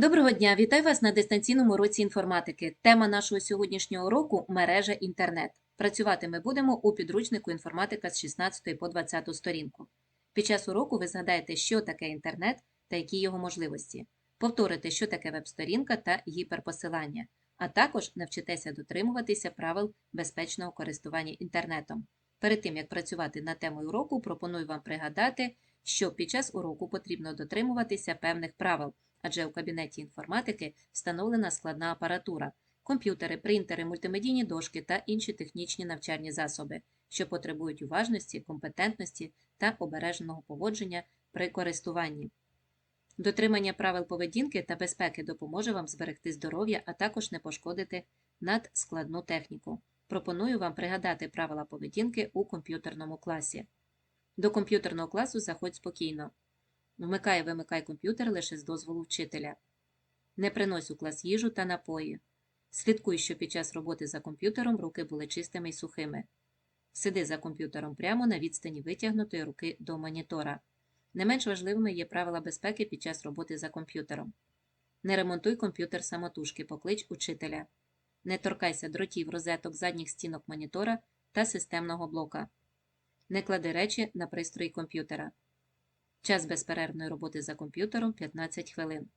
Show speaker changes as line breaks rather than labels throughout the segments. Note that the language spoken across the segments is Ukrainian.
Доброго дня! Вітаю вас на дистанційному уроці інформатики. Тема нашого сьогоднішнього уроку – мережа інтернет. Працювати ми будемо у підручнику інформатика з 16 по 20 сторінку. Під час уроку ви згадаєте, що таке інтернет та які його можливості. Повторите, що таке веб-сторінка та гіперпосилання, а також навчитеся дотримуватися правил безпечного користування інтернетом. Перед тим, як працювати над темою уроку, пропоную вам пригадати, що під час уроку потрібно дотримуватися певних правил, адже у кабінеті інформатики встановлена складна апаратура, комп'ютери, принтери, мультимедійні дошки та інші технічні навчальні засоби, що потребують уважності, компетентності та обережного поводження при користуванні. Дотримання правил поведінки та безпеки допоможе вам зберегти здоров'я, а також не пошкодити надскладну техніку. Пропоную вам пригадати правила поведінки у комп'ютерному класі. До комп'ютерного класу заходь спокійно. Вмикай вимикай комп'ютер лише з дозволу вчителя. Не принось у клас їжу та напої. Слідкуй, щоб під час роботи за комп'ютером руки були чистими і сухими. Сиди за комп'ютером прямо на відстані витягнутої руки до монітора. Не менш важливими є правила безпеки під час роботи за комп'ютером. Не ремонтуй комп'ютер самотужки, поклич учителя. Не торкайся дротів, розеток задніх стінок монітора та системного блока. Не клади речі на пристрої комп'ютера. Час безперервної роботи за комп'ютером 15 хвилин.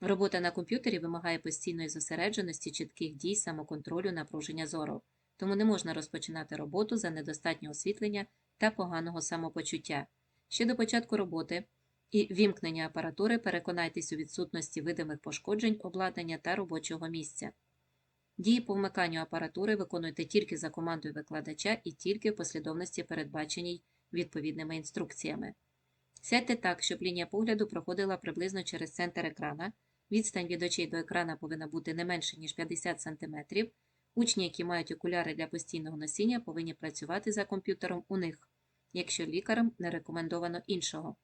Робота на комп'ютері вимагає постійної зосередженості, чітких дій, самоконтролю, напруження зору, тому не можна розпочинати роботу за недостатнього освітлення та поганого самопочуття. Ще до початку роботи і вімкнення апаратури переконайтесь у відсутності видимих пошкоджень, обладнання та робочого місця. Дії по вмиканню апаратури виконуйте тільки за командою викладача і тільки в послідовності, передбаченій відповідними інструкціями. Сядьте так, щоб лінія погляду проходила приблизно через центр екрана. Відстань від очей до екрана повинна бути не менше, ніж 50 см. Учні, які мають окуляри для постійного носіння, повинні працювати за комп'ютером у них, якщо лікарем не рекомендовано іншого.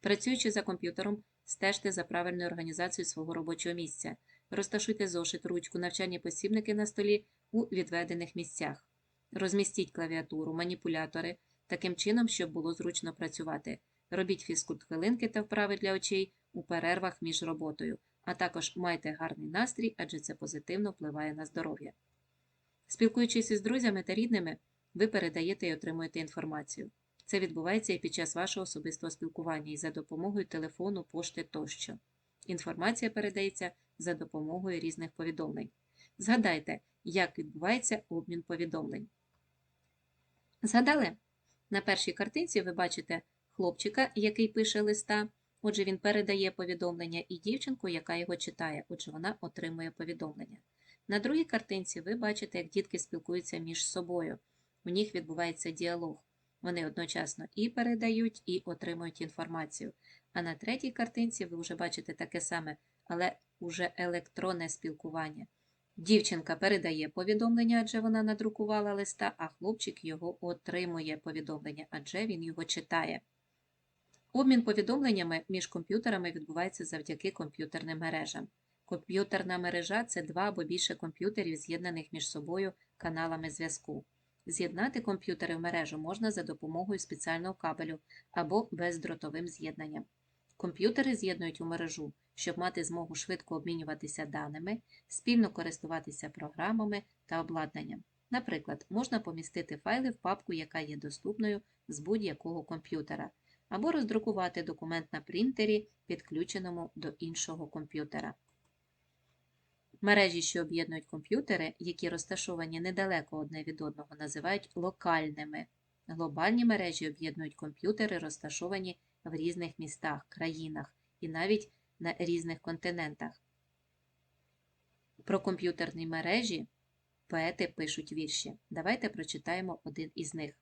Працюючи за комп'ютером, стежте за правильною організацією свого робочого місця. Розташуйте зошит, ручку, навчальні посібники на столі у відведених місцях. Розмістіть клавіатуру, маніпулятори таким чином, щоб було зручно працювати. Робіть фізкульт хвилинки та вправи для очей у перервах між роботою, а також майте гарний настрій, адже це позитивно впливає на здоров'я. Спілкуючись із друзями та рідними, ви передаєте і отримуєте інформацію. Це відбувається і під час вашого особистого спілкування і за допомогою телефону, пошти тощо. Інформація передається за допомогою різних повідомлень. Згадайте, як відбувається обмін повідомлень. Згадали? На першій картинці ви бачите хлопчика, який пише листа, отже, він передає повідомлення, і дівчинку, яка його читає, отже, вона отримує повідомлення. На другій картинці ви бачите, як дітки спілкуються між собою. У них відбувається діалог. Вони одночасно і передають, і отримують інформацію. А на третій картинці ви вже бачите таке саме, але уже електронне спілкування. Дівчинка передає повідомлення, адже вона надрукувала листа, а хлопчик його отримує повідомлення, адже він його читає. Обмін повідомленнями між комп'ютерами відбувається завдяки комп'ютерним мережам. Комп'ютерна мережа це два або більше комп'ютерів, з'єднаних між собою каналами зв'язку. З'єднати комп'ютери в мережу можна за допомогою спеціального кабелю або бездротовим з'єднанням. Комп'ютери з'єднують у мережу, щоб мати змогу швидко обмінюватися даними, спільно користуватися програмами та обладнанням. Наприклад, можна помістити файли в папку, яка є доступною з будь-якого комп'ютера, або роздрукувати документ на принтері, підключеному до іншого комп'ютера. Мережі, що об'єднують комп'ютери, які розташовані недалеко одне від одного, називають локальними. Глобальні мережі об'єднують комп'ютери, розташовані в різних містах, країнах і навіть на різних континентах. Про комп'ютерні мережі поети пишуть вірші. Давайте прочитаємо один із них.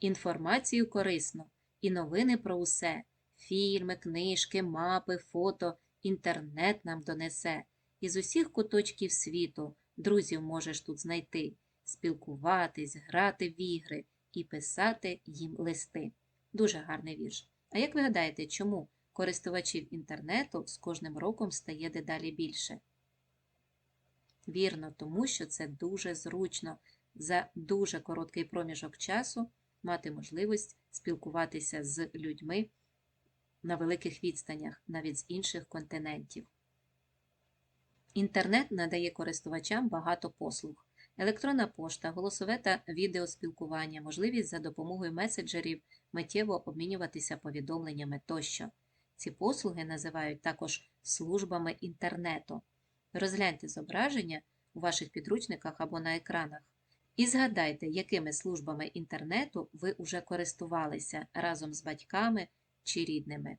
Інформацію корисно і новини про усе. Фільми, книжки, мапи, фото, інтернет нам донесе. Із усіх куточків світу друзів можеш тут знайти, спілкуватись, грати в ігри і писати їм листи. Дуже гарний вірш. А як ви гадаєте, чому користувачів інтернету з кожним роком стає дедалі більше? Вірно, тому що це дуже зручно за дуже короткий проміжок часу мати можливість спілкуватися з людьми на великих відстанях, навіть з інших континентів. Інтернет надає користувачам багато послуг. Електронна пошта, голосове та відеоспілкування, можливість за допомогою меседжерів миттєво обмінюватися повідомленнями тощо. Ці послуги називають також службами інтернету. Розгляньте зображення у ваших підручниках або на екранах і згадайте, якими службами інтернету ви уже користувалися разом з батьками чи рідними.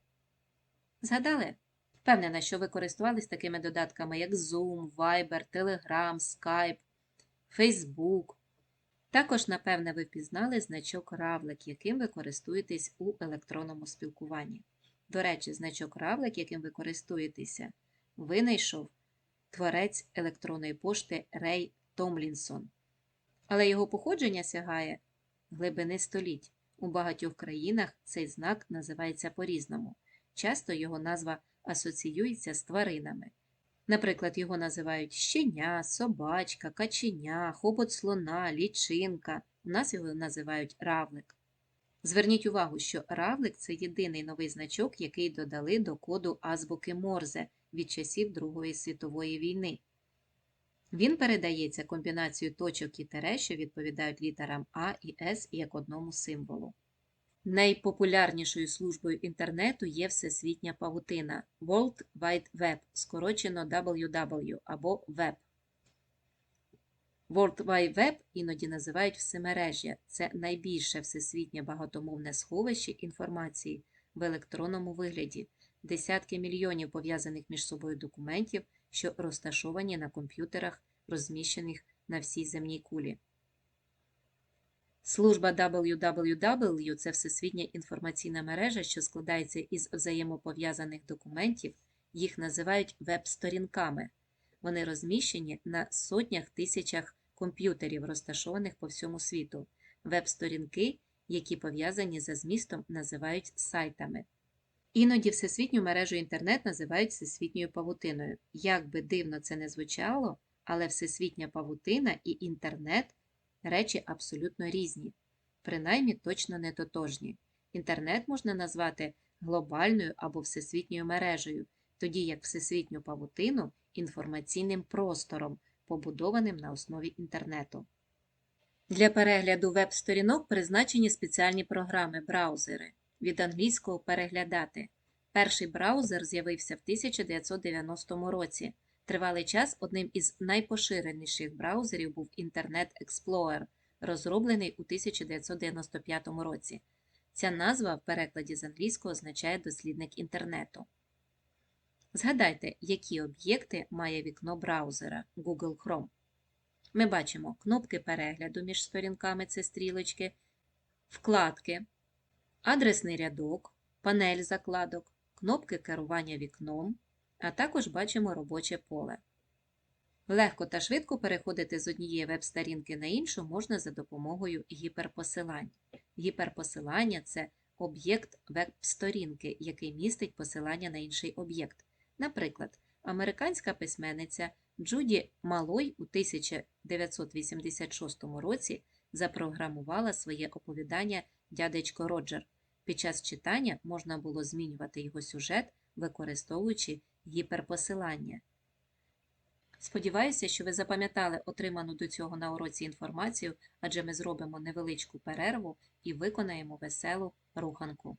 Згадали? Впевнена, що ви користувались такими додатками, як Zoom, Viber, Telegram, Skype, Facebook. Також, напевне, ви впізнали значок равлик, яким ви користуєтесь у електронному спілкуванні. До речі, значок равлик, яким ви користуєтеся, винайшов творець електронної пошти Рей Томлінсон. Але його походження сягає глибини століть. У багатьох країнах цей знак називається по-різному. Часто його назва асоціюється з тваринами. Наприклад, його називають щеня, собачка, каченя, хобот слона, лічинка. У нас його називають равлик. Зверніть увагу, що равлик це єдиний новий значок, який додали до коду азбуки Морзе від часів Другої світової війни. Він передається комбінацією точок і тире, що відповідають літерам А і С як одному символу. Найпопулярнішою службою інтернету є всесвітня павутина World Wide Web, скорочено WW або Web. World Wide Web іноді називають всемережжя. Це найбільше всесвітнє багатомовне сховище інформації в електронному вигляді, десятки мільйонів пов'язаних між собою документів, що розташовані на комп'ютерах, розміщених на всій земній кулі. Служба www – це всесвітня інформаційна мережа, що складається із взаємопов'язаних документів, їх називають веб-сторінками. Вони розміщені на сотнях тисячах комп'ютерів, розташованих по всьому світу. Веб-сторінки, які пов'язані за змістом, називають сайтами. Іноді всесвітню мережу інтернет називають всесвітньою павутиною. Як би дивно це не звучало, але всесвітня павутина і інтернет речі абсолютно різні, принаймні точно не тотожні. Інтернет можна назвати глобальною або всесвітньою мережею, тоді як всесвітню павутину інформаційним простором, побудованим на основі інтернету. Для перегляду веб-сторінок призначені спеціальні програми браузери від англійського переглядати. Перший браузер з'явився в 1990 році. Тривалий час одним із найпоширеніших браузерів був Internet Explorer, розроблений у 1995 році. Ця назва в перекладі з англійського означає дослідник інтернету. Згадайте, які об'єкти має вікно браузера Google Chrome. Ми бачимо кнопки перегляду між сторінками це стрілочки, вкладки, адресний рядок, панель закладок, кнопки керування вікном, а також бачимо робоче поле. Легко та швидко переходити з однієї веб-сторінки на іншу можна за допомогою гіперпосилань. Гіперпосилання це об'єкт веб-сторінки, який містить посилання на інший об'єкт. Наприклад, американська письменниця Джуді Малой у 1986 році запрограмувала своє оповідання Дядечко Роджер. Під час читання можна було змінювати його сюжет, використовуючи гіперпосилання. Сподіваюся, що ви запам'ятали отриману до цього на уроці інформацію, адже ми зробимо невеличку перерву і виконаємо веселу руханку.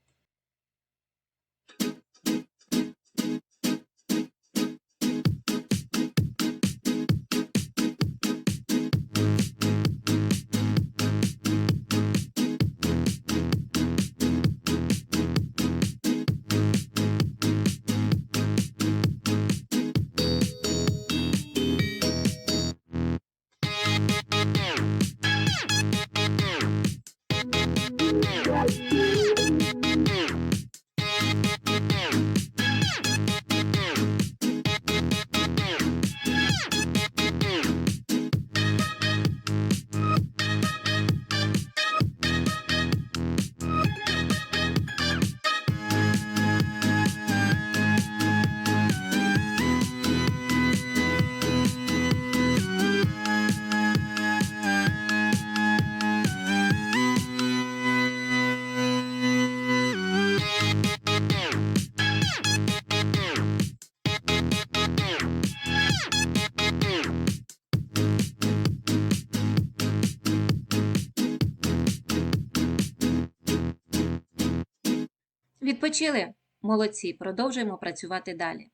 Відпочили? Молодці, продовжуємо працювати далі.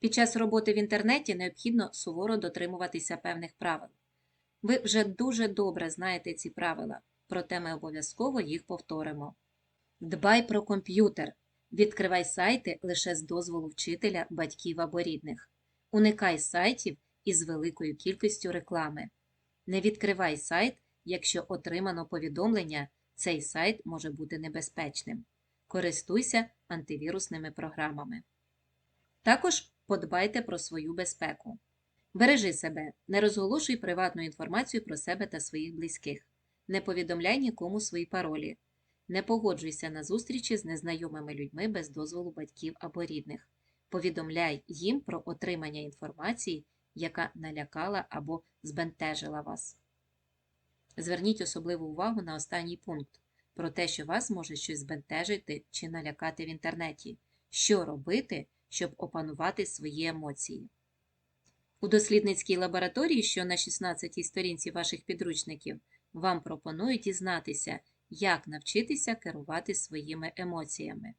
Під час роботи в інтернеті необхідно суворо дотримуватися певних правил. Ви вже дуже добре знаєте ці правила, проте ми обов'язково їх повторимо. Дбай про комп'ютер. Відкривай сайти лише з дозволу вчителя, батьків або рідних. Уникай сайтів із великою кількістю реклами. Не відкривай сайт, якщо отримано повідомлення, цей сайт може бути небезпечним. Користуйся антивірусними програмами. Також подбайте про свою безпеку. Бережи себе, не розголошуй приватну інформацію про себе та своїх близьких. Не повідомляй нікому свої паролі. Не погоджуйся на зустрічі з незнайомими людьми без дозволу батьків або рідних. Повідомляй їм про отримання інформації, яка налякала або збентежила вас. Зверніть особливу увагу на останній пункт про те, що вас може щось збентежити чи налякати в інтернеті. Що робити, щоб опанувати свої емоції? У дослідницькій лабораторії, що на 16-й сторінці ваших підручників, вам пропонують дізнатися, як навчитися керувати своїми емоціями.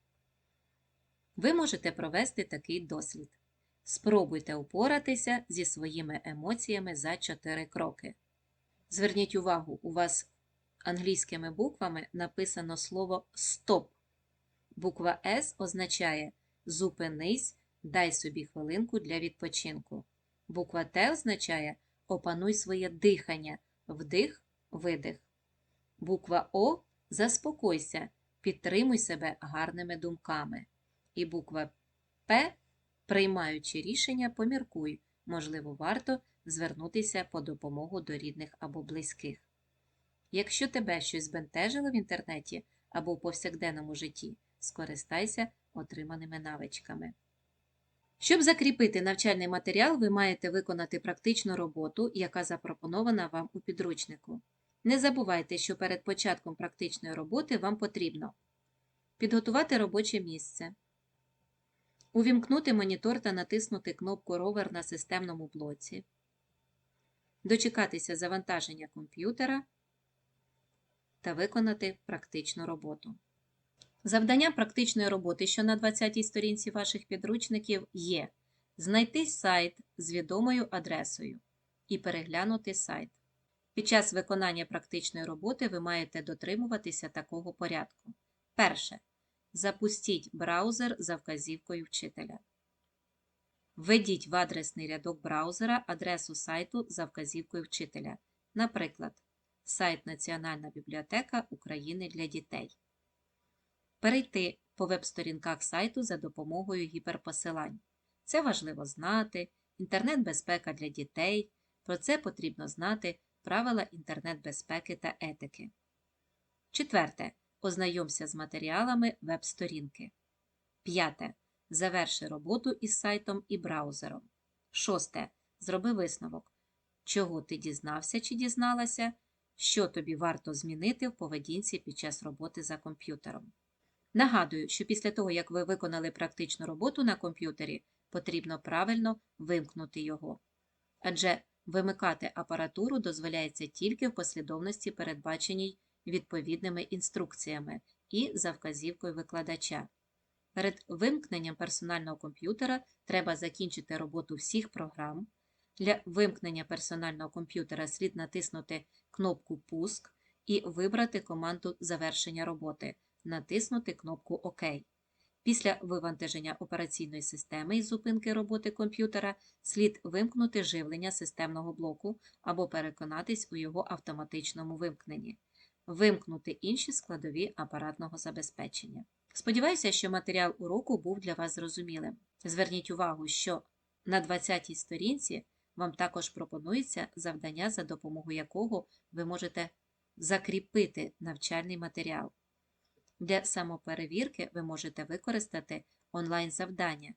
Ви можете провести такий дослід. Спробуйте упоратися зі своїми емоціями за 4 кроки. Зверніть увагу, у вас англійськими буквами написано слово стоп. Буква С означає зупинись, дай собі хвилинку для відпочинку. Буква Т означає опануй своє дихання, вдих, видих. Буква О заспокойся, підтримуй себе гарними думками. І буква П, приймаючи рішення, поміркуй, можливо, варто звернутися по допомогу до рідних або близьких. Якщо тебе щось збентежило в інтернеті або в повсякденному житті, скористайся отриманими навичками. Щоб закріпити навчальний матеріал, ви маєте виконати практичну роботу, яка запропонована вам у підручнику. Не забувайте, що перед початком практичної роботи вам потрібно підготувати робоче місце, увімкнути монітор та натиснути кнопку Ровер на системному блоці, дочекатися завантаження комп'ютера та виконати практичну роботу. Завдання практичної роботи, що на 20-й сторінці ваших підручників, є знайти сайт з відомою адресою і переглянути сайт. Під час виконання практичної роботи ви маєте дотримуватися такого порядку. Перше. Запустіть браузер за вказівкою вчителя. Введіть в адресний рядок браузера адресу сайту за вказівкою вчителя. Наприклад, сайт Національна бібліотека України для дітей. Перейти по веб-сторінках сайту за допомогою гіперпосилань. Це важливо знати, інтернет-безпека для дітей. Про це потрібно знати правила інтернет-безпеки та етики. Четверте. Ознайомся з матеріалами веб-сторінки. П'яте. Заверши роботу із сайтом і браузером. Шосте. Зроби висновок. Чого ти дізнався чи дізналася, що тобі варто змінити в поведінці під час роботи за комп'ютером. Нагадую, що після того, як ви виконали практичну роботу на комп'ютері, потрібно правильно вимкнути його. Адже вимикати апаратуру дозволяється тільки в послідовності, передбаченій відповідними інструкціями і за вказівкою викладача. Перед вимкненням персонального комп'ютера треба закінчити роботу всіх програм. Для вимкнення персонального комп'ютера слід натиснути кнопку Пуск і вибрати команду завершення роботи, натиснути кнопку ОК. Після вивантаження операційної системи і зупинки роботи комп'ютера слід вимкнути живлення системного блоку або переконатись у його автоматичному вимкненні, вимкнути інші складові апаратного забезпечення. Сподіваюся, що матеріал уроку був для вас зрозумілим. Зверніть увагу, що на 20-й сторінці вам також пропонується завдання, за допомогою якого ви можете закріпити навчальний матеріал. Для самоперевірки ви можете використати онлайн-завдання.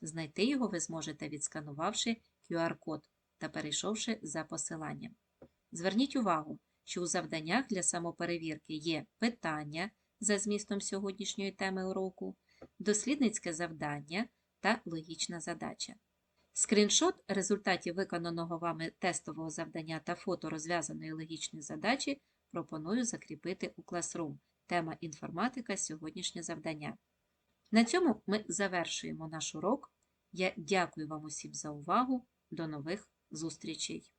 Знайти його ви зможете, відсканувавши QR-код та перейшовши за посиланням. Зверніть увагу, що у завданнях для самоперевірки є питання за змістом сьогоднішньої теми уроку, дослідницьке завдання та логічна задача. Скріншот результатів виконаного вами тестового завдання та фото розв'язаної логічної задачі пропоную закріпити у Classroom. Тема інформатика сьогоднішнє завдання. На цьому ми завершуємо наш урок. Я дякую вам усім за увагу. До нових зустрічей!